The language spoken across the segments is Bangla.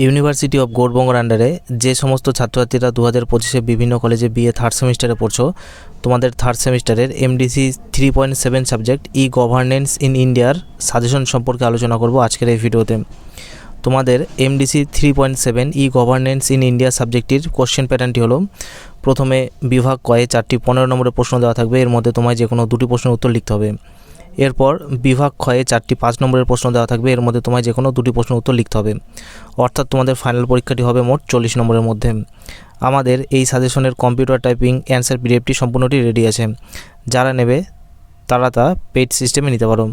ইউনিভার্সিটি অফ গৌরবঙ্গর আন্ডারে যে সমস্ত ছাত্রছাত্রীরা দু হাজার পঁচিশে বিভিন্ন কলেজে বিএ থার্ড সেমিস্টারে পড়ছো, তোমাদের থার্ড সেমিস্টারের MDC three point seven subject E governance in ইন্ডিয়ার সাজেশন সম্পর্কে আলোচনা করব আজকের এই ভিডিওতে। তোমাদের MDC three point seven E governance in India সাবজেক্টটির question প্যাটার্নটি হলো, প্রথমে বিভাগ কয়ে চারটি পনেরো নম্বরের প্রশ্ন দেওয়া থাকবে, এর মধ্যে তোমায় যে কোনো দুটি প্রশ্নের উত্তর লিখতে হবে। এরপর বিভাগ ক্ষয়ে চারটি পাঁচ নম্বরের প্রশ্ন দেওয়া থাকবে। এর মধ্যে তোমায় যে কোনো দুটি প্রশ্ন উত্তর লিখতে হবে। অর্থাৎ তোমাদের ফাইনাল পরীক্ষাটি হবে মোট চল্লিশ নম্বরের মধ্যে। আমাদের এই সাজেশনের কম্পিউটার টাইপিং অ্যান্সার পিডিএফটি সম্পূর্ণটি রেডি আছে। যারা নেবে, তারা তা পেড সিস্টেমে নিতে পারো।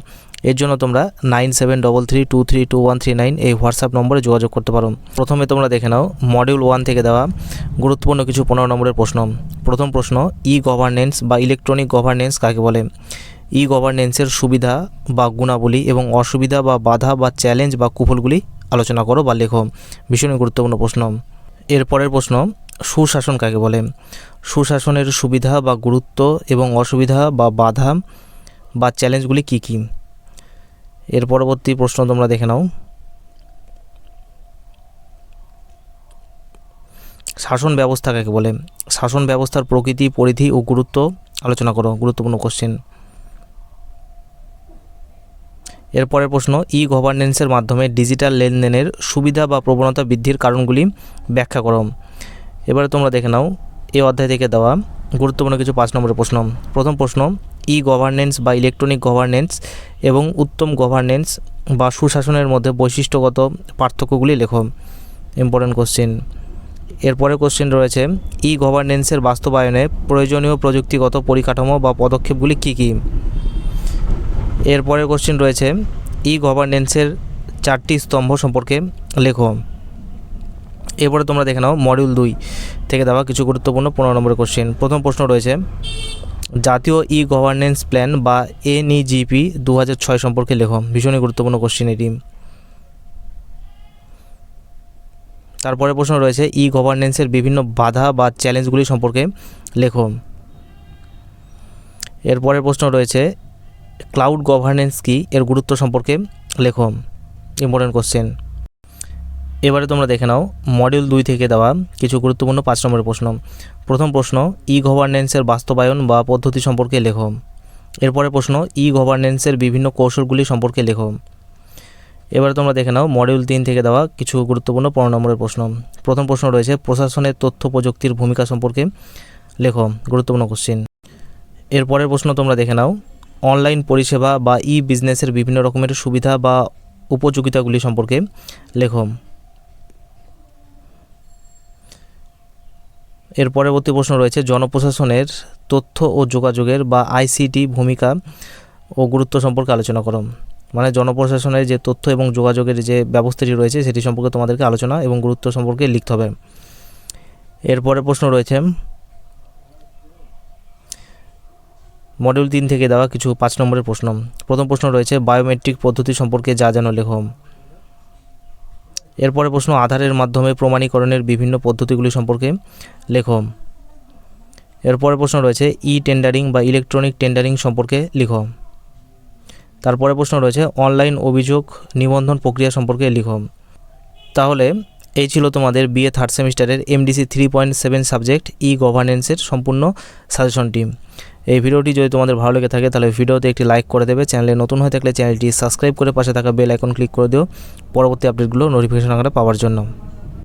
এর জন্য তোমরা nine seven double three two three two one three nine এই হোয়াটসঅ্যাপ নম্বরে যোগাযোগ করতে পারো। প্রথমে তোমরা দেখে নাও মডিউল ওয়ান থেকে দেওয়া গুরুত্বপূর্ণ কিছু পনেরো নম্বরের প্রশ্ন। প্রথম প্রশ্ন ই গভর্নেন্স বা ইলেকট্রনিক গভর্নেন্স কাকে বলে? ই গভর্নেন্সের সুবিধা বা গুণাবলী এবং অসুবিধা বা বাধা বা চ্যালেঞ্জ বা কুফলগুলি আলোচনা করো বা লেখো। ভীষণই গুরুত্বপূর্ণ প্রশ্ন। এরপরের প্রশ্ন, সুশাসন কাকে বলে? সুশাসনের সুবিধা বা গুরুত্ব এবং অসুবিধা বা বাধা বা চ্যালেঞ্জগুলি কী কী? এর পরবর্তী প্রশ্ন তোমরা দেখে নাও। শাসন ব্যবস্থা কাকে বলে? শাসন ব্যবস্থার প্রকৃতি, পরিধি ও গুরুত্ব আলোচনা করো। গুরুত্বপূর্ণ কোশ্চেন এরপরের প্রশ্ন ই গভর্নেন্সের মাধ্যমে ডিজিটাল লেনদেনের সুবিধা বা প্রবণতা বৃদ্ধির কারণগুলি ব্যাখ্যা করো। এবারে তোমরা দেখে নাও এই অধ্যায় থেকে দেওয়া গুরুত্বপূর্ণ কিছু পাঁচ নম্বরের প্রশ্ন। প্রথম প্রশ্ন ই গভর্নেন্স বা ইলেকট্রনিক গভর্নেন্স এবং উত্তম গভর্নেন্স বা সুশাসনের মধ্যে বৈশিষ্ট্যগত পার্থক্যগুলি লেখো। ইম্পর্টেন্ট কোশ্চেন এরপরে কোশ্চেন রয়েছে ই গভর্নেন্সের বাস্তবায়নে প্রয়োজনীয় প্রযুক্তিগত পরিকাঠামো বা পদক্ষেপগুলি কী কী? এরপরের কোশ্চেন রয়েছে ই গভর্নেন্সের চারটি স্তম্ভ সম্পর্কে লেখো। এরপরে তোমরা দেখে নাও মডিউল দুই থেকে দেওয়া কিছু গুরুত্বপূর্ণ পনেরো নম্বরের কোশ্চেন প্রথম প্রশ্ন রয়েছে, জাতীয় ই গভর্নেন্স প্ল্যান বা এনইজিপি দু হাজার ছয় সম্পর্কে লেখো। ভীষণই গুরুত্বপূর্ণ কোশ্চেন এটি। তারপরে প্রশ্ন রয়েছে ই গভর্নেন্সের বিভিন্ন বাধা বা চ্যালেঞ্জগুলি সম্পর্কে লেখো। এরপরের প্রশ্ন রয়েছে ক্লাউড গভর্নেন্স কি? এর গুরুত্ব সম্পর্কে লেখো। ইম্পর্টেন্ট কোশ্চেন এবারে তোমরা দেখে নাও মডিউল দুই থেকে দেওয়া কিছু গুরুত্বপূর্ণ পাঁচ নম্বরের প্রশ্ন। প্রথম প্রশ্ন ই গভর্নেন্সের বাস্তবায়ন বা পদ্ধতি সম্পর্কে লেখো। এরপরে প্রশ্ন ই গভর্নেন্সের বিভিন্ন কৌশলগুলি সম্পর্কে লেখো। এবারে তোমরা দেখে নাও মডিউল তিন থেকে দেওয়া কিছু গুরুত্বপূর্ণ পনেরো নম্বরের প্রশ্ন। প্রথম প্রশ্ন রয়েছে, প্রশাসনের তথ্য প্রযুক্তির ভূমিকা সম্পর্কে লেখো, গুরুত্বপূর্ণ কোশ্চিন এরপরের প্রশ্ন তোমরা দেখে নাও অনলাইন পরিষেবা বা ই বিজনেসের বিভিন্ন রকমের সুবিধা বা উপযোগিতাগুলি সম্পর্কে লেখো। এর পরবর্তী প্রশ্ন রয়েছে, জনপ্রশাসনের তথ্য ও যোগাযোগের বা আইসিটি ভূমিকা ও গুরুত্ব সম্পর্কে আলোচনা করো। মানে জনপ্রশাসনের যে তথ্য এবং যোগাযোগের যে ব্যবস্থাটি রয়েছে, সেটি সম্পর্কে তোমাদেরকে আলোচনা এবং গুরুত্ব সম্পর্কে লিখতে হবে। এরপরে প্রশ্ন রয়েছে মডিউল তিন থেকে দেওয়া কিছু পাঁচ নম্বরের প্রশ্ন। প্রথম প্রশ্ন রয়েছে, বায়োমেট্রিক পদ্ধতি সম্পর্কে যা যেন লেখো। এরপরে প্রশ্ন, আধারের মাধ্যমে প্রমাণীকরণের বিভিন্ন পদ্ধতিগুলি সম্পর্কে লেখো। এরপরে প্রশ্ন রয়েছে ই টেন্ডারিং বা ইলেকট্রনিক টেন্ডারিং সম্পর্কে লিখো। তারপরে প্রশ্ন রয়েছে, অনলাইন অভিযোগ নিবন্ধন প্রক্রিয়া সম্পর্কে লিখো। তাহলে, এই ছিল তোমাদের বিএ থার্ড সেমিস্টারের MDC three point seven subject E গভর্নেন্সের সম্পূর্ণ সাজেশনটি। এই ভিডিওটি যদি তোমাদের ভালো লেগে থাকে, তাহলে ভিডিওতে একটি লাইক করে দেবে। চ্যানেলে নতুন হয়ে থাকলে চ্যানেলটি সাবস্ক্রাইব করে পাশে থাকা বেল আইকন ক্লিক করে দিও। পরবর্তী আপডেটগুলো নোটিফিকেশন আকারে পাওয়ার জন্য।